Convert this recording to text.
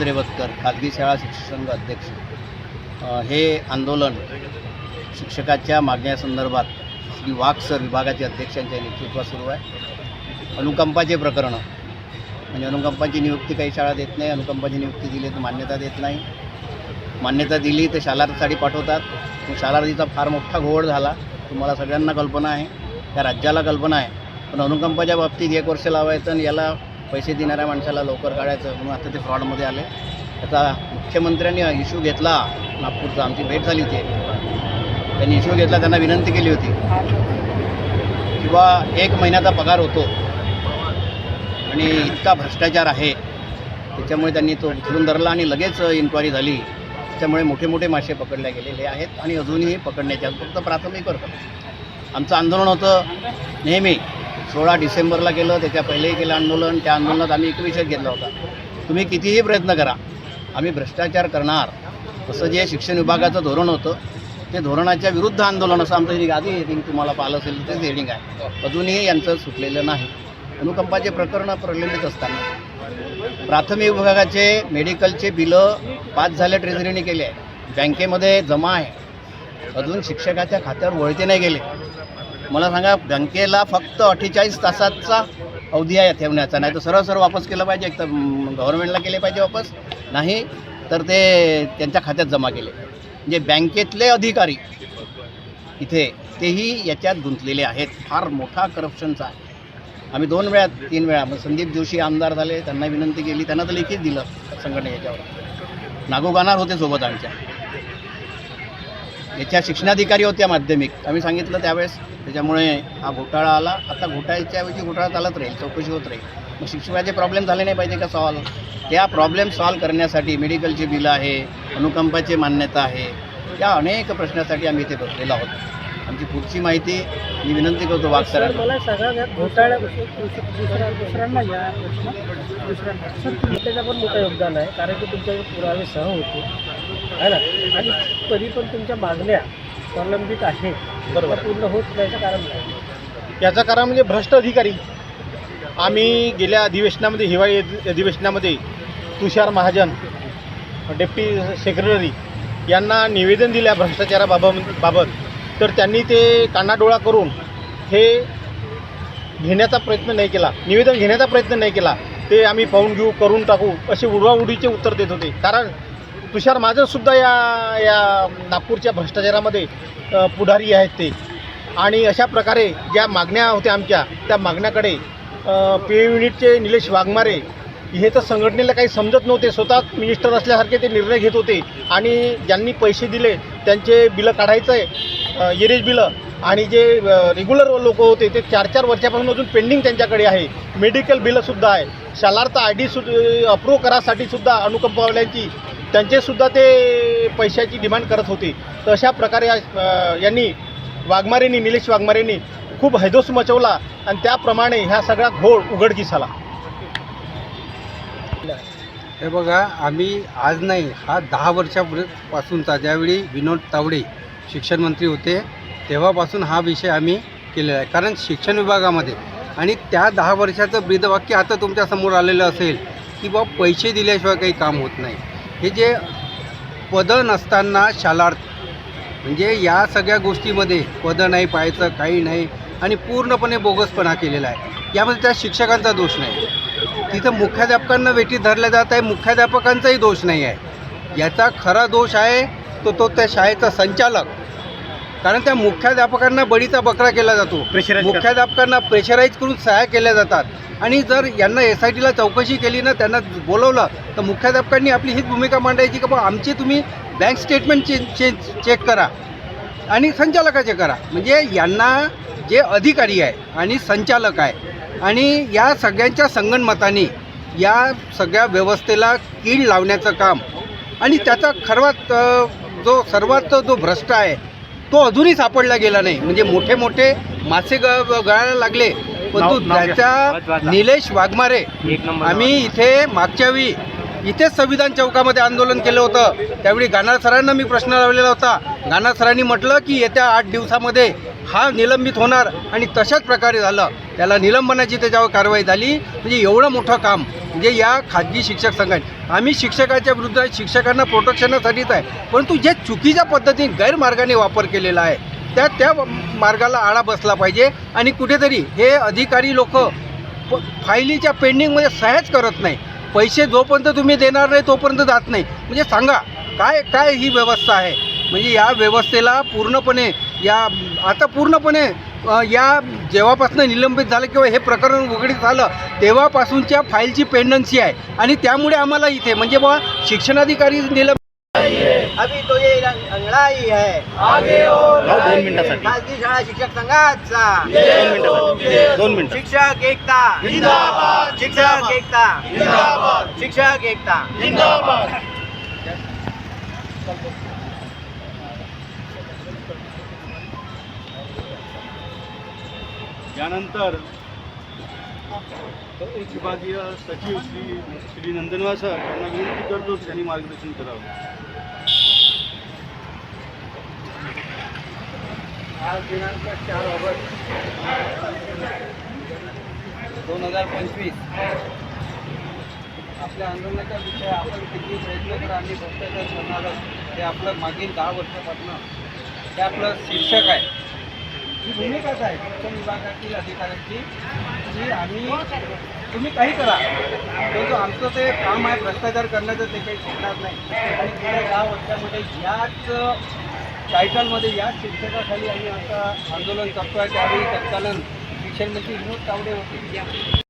रेवतकर खाजगी शाळा शिक्षक संघ अध्यक्ष. हे आंदोलन शिक्षकाच्या मागण्यासंदर्भात श्री वाघ सर विभागाचे अध्यक्षांच्या नेतृत्वात सुरू आहे. अनुकंपाचे प्रकरणं म्हणजे अनुकंपाची नियुक्ती काही शाळा देत नाही अनुकंपाची नियुक्ती दिली तर मान्यता देत नाही. मान्यता दिली तर शालार्थसाठी पाठवतात. मग शालार्थीचा फार मोठा घोळ झाला. तुम्हाला सगळ्यांना कल्पना आहे. त्या राज्याला कल्पना आहे. पण अनुकंपाच्या बाबतीत एक वर्ष लावायचं आणि याला पैसे देणाऱ्या माणसाला लवकर काढायचं म्हणून आता ते फ्रॉडमध्ये आले. आता मुख्यमंत्र्यांनी इश्यू घेतला. नागपूरचा आमची भेट झाली होती त्यांनी इश्यू घेतला त्यांना विनंती केली होती. किंवा एक महिन्याचा पगार होतो. आणि इतका भ्रष्टाचार आहे. त्याच्यामुळे त्यांनी तो उचलून धरला आणि लगेच इन्क्वायरी झाली. त्याच्यामुळे मोठे मोठे मासे पकडले गेलेले आहेत आणि अजूनही पकडण्याचे फक्त प्राथमिक करतो आमचं आंदोलन होतं नेहमी. सोळा डिसेंबरला केलं त्याच्या पहिलेही केलं आंदोलन त्या आंदोलनात आम्ही एक विषय घेतला होता. तुम्ही कितीही प्रयत्न करा आम्ही भ्रष्टाचार करणार. असं जे शिक्षण विभागाचं धोरण होतं ते धोरणाच्या विरुद्ध आंदोलन असं आमचं एक आधी हेडिंग तुम्हाला पाहिलं असेल तेच हेडिंग आहे. अजूनही यांचं सुटलेलं नाही. अनुकंपाचे प्रकरणं प्रलंबित असताना प्राथमिक विभागाचे मेडिकलचे बिलं पाच झाले ट्रेझरीने केले. आहे बँकेमध्ये जमा आहे. अजून शिक्षकाच्या खात्यावर वळते नाही गेले. मला सांगा बँकेला फक्त अठ्ठेचाळीस तासाचा अवधी आहे ठेवण्याचा नाही तर सरळ सरळ वापस केलं पाहिजे एक तर गव्हर्नमेंटला केले पाहिजे वापस. नाही तर ते त्यांच्या खात्यात जमा केले. म्हणजे बँकेतले अधिकारी इथे तेही याच्यात गुंतलेले आहेत. फार मोठा करप्शनचा आहे. आम्ही दोन वेळा तीन वेळा मग संदीप जोशी आमदार झाले त्यांना विनंती केली त्यांना तर लिखित दिलं संघटने याच्यावर. नागोगाणार होते सोबत आमच्या. याच्या शिक्षणाधिकारी होत्या माध्यमिक. आम्ही सांगितलं त्यावेळेस त्याच्यामुळे हा घोटाळा आला. आता घोटाळ्याच्या ऐवजी घोटाळा चालत राहील चौकशी होत राहील. मग शिक्षकाचे प्रॉब्लेम झाले नाही पाहिजे का सॉल्व त्या प्रॉब्लेम सॉल्व करण्यासाठी मेडिकलची बिलं आहे अनुकंपाची मान्यता आहे. या अनेक प्रश्नासाठी आम्ही इथे बसलेलो आहोत. आमची पुढची माहिती मी विनंती करतो वाघ सर सरांना. मला सांगा या घोटाळ्याविषयी दुस- दुसऱ्या दुसऱ्यांना या प्रश्न दुसऱ्यांना सर तुम्ही त्याचं पण मोठं योगदान आहे कारण की तुमच्याकडे पुरावे सह होते है ना? आणि तरी पण तुमच्या मागण्या प्रलंबित आहेत बरोबर. पूर्ण होत नाहीचं कारण काय? याचं कारण म्हणजे भ्रष्ट अधिकारी. आम्ही गेल्या अधिवेशनामध्ये हिवाळी अधि- अधिवेशनामध्ये तुषार महाजन डेप्टी सेक्रेटरी यांना निवेदन दिल्या भ्रष्टाचाराबाबत बाबत तर त्यांनी ते कानाडोळा करून हे घेण्याचा प्रयत्न नाही केला. निवेदन घेण्याचा प्रयत्न नाही केला. ते आम्ही पाहून घेऊ करून टाकू असे उडवाउडीचे उत्तर देत होते. कारण तुषार महाजनसुद्धा या या नागपूरच्या भ्रष्टाचारामध्ये पुढारी आहेत ते. आणि अशा प्रकारे ज्या मागण्या होत्या आमच्या त्या मागण्याकडे पी युनिटचे निलेश वाघमारे हे तर संघटनेला काही समजत नव्हते. स्वतः मिनिस्टर असल्यासारखे ते निर्णय घेत होते. आणि ज्यांनी पैसे दिले त्यांचे बिलं काढायचं आहे येरेज बिलं. आणि जे रेग्युलर लोक होते ते चार चार वर्षापासून अजून पेंडिंग त्यांच्याकडे आहे. मेडिकल बिलंसुद्धा आहे. शालार्थ आय डी सुद्धा अप्रूव्ह करासाठी सुद्धा अनुकंपावाल्यांची त्यांचेसुद्धा ते पैशाची डिमांड करत होते. तर अशा प्रकारे यांनी वाघमारेंनी निलेश वाघमारेंनी खूप हैदोस मचवला आणि त्याप्रमाणे ह्या सगळा घोळ उघडकीस आला. हे बघा आम्ही आज नाही हा दहा वर्षापासूनचा ज्यावेळी विनोद तावडे शिक्षणमंत्री होते तेव्हापासून हा विषय आम्ही केलेला आहे. कारण शिक्षण विभागामध्ये आणि त्या दहा वर्षाचं ब्रीदवाक्य आता तुमच्यासमोर आलेलं असेल की बा पैसे दिल्याशिवाय काही काम होत नाही. हे जे पदं नसताना शालार्थ म्हणजे या सगळ्या गोष्टीमध्ये पदं नाही पाहायचं काही नाही आणि पूर्णपणे बोगसपणा केलेला आहे. यामध्ये त्या शिक्षकांचा दोष नाही. तिथं मुख्याध्यापकांना वेटी धरल्या जात आहे मुख्याध्यापकांचाही दोष नाही आहे. याचा खरा दोष आहे तो तो त्या शाळेचा संचालक कारण त्या मुख्याध्यापकांना बळीचा बकरा केला जातो. मुख्याध्यापकांना प्रेशराईज करून सहाय्य केल्या जातात. आणि जर यांना एस आय टीला चौकशी केली ना त्यांना बोलवलं तर मुख्याध्यापकांनी आपली हीच भूमिका मांडायची की बा आमची तुम्ही बँक स्टेटमेंट चे चे चेक करा. आणि संचालकाचे करा. म्हणजे यांना जे अधिकारी आहे आणि संचालक आहे आणि या सगळ्यांच्या संगणमताने या सगळ्या व्यवस्थेला कीड लावण्याचं काम आणि त्याचा सर्वात अ, जो सर्वात जो भ्रष्ट आहे तो अजूनही सापडला गेला नाही. म्हणजे मोठे मोठे मासे गळायला लागले. पण तो त्याच्या निलेश वाघमारे. आम्ही इथे मागच्या वेळी इथेच संविधान चौकामध्ये आंदोलन केलं होतं. त्यावेळी गाणार सरांना मी प्रश्न लावलेला होता. गाणार सरांनी म्हटलं की येत्या आठ दिवसामध्ये हा निलंबित होणार आणि तशाच प्रकारे झालं. त्याला निलंबनाची त्याच्यावर कारवाई झाली. म्हणजे एवढं मोठं काम. म्हणजे या खाजगी शिक्षक संघाने. आम्ही शिक्षकाच्या विरुद्ध शिक्षकांना प्रोटेक्शनासाठीच आहे. परंतु जे चुकीच्या पद्धतीने गैरमार्गाने वापर केलेला आहे त्या त्या मार्गाला आळा बसला पाहिजे आणि कुठेतरी हे अधिकारी लोक प फायलीच्या पेंडिंगमध्ये सहज करत नाही. पैसे जोपर्यंत तुम्ही देणार नाही तोपर्यंत जात नाही. म्हणजे सांगा काय काय ही व्यवस्था आहे? म्हणजे या व्यवस्थेला पूर्णपणे या आता पूर्णपणे या जेव्हापासून निलंबित झालं किंवा हे प्रकरण उघडीत झालं तेव्हापासूनच्या फाईलची पेंडन्सी आहे. आणि त्यामुळे आम्हाला इथे म्हणजे बा शिक्षणाधिकारी निलंबित अभी तो ये अंगड़ाई है आगे दोन मिनिटासाठी. खाजगी शाळा शिक्षक संघाचा दोन मिनिटासाठी. दोन मिनिटं. शिक्षक एकता. शिक्षक एकता. शिक्षक एकता. यानंतर विभागीय सचिव श्री श्री नंदनवा सर यांना विनंती करतो त्यांनी मार्गदर्शन करावं. आज दिनांक चार ऑगस्ट दोन हजार पंचवीस. आपल्या आंदोलनाचा विषय आपण किती प्रयत्न करा आम्ही भ्रष्टाचार करणार आहोत ते आपलं मागील दहा वर्षापासून. ते आपलं शीर्षक आहे. ही भूमिकाच आहे शिक्षण विभागातील अधिकाऱ्यांची. की आम्ही तुम्ही काही करा. परंतु आमचं ते काम आहे भ्रष्टाचार करण्याचं ते काही शिकणार नाही. आणि गेल्या दहा वर्षामध्ये याच टायटलमध्ये याच शिक्षकाखाली आम्ही आता आंदोलन करतो आहे त्यावेळी तत्कालीन शिक्षण मंत्री विनोद तावडे होते.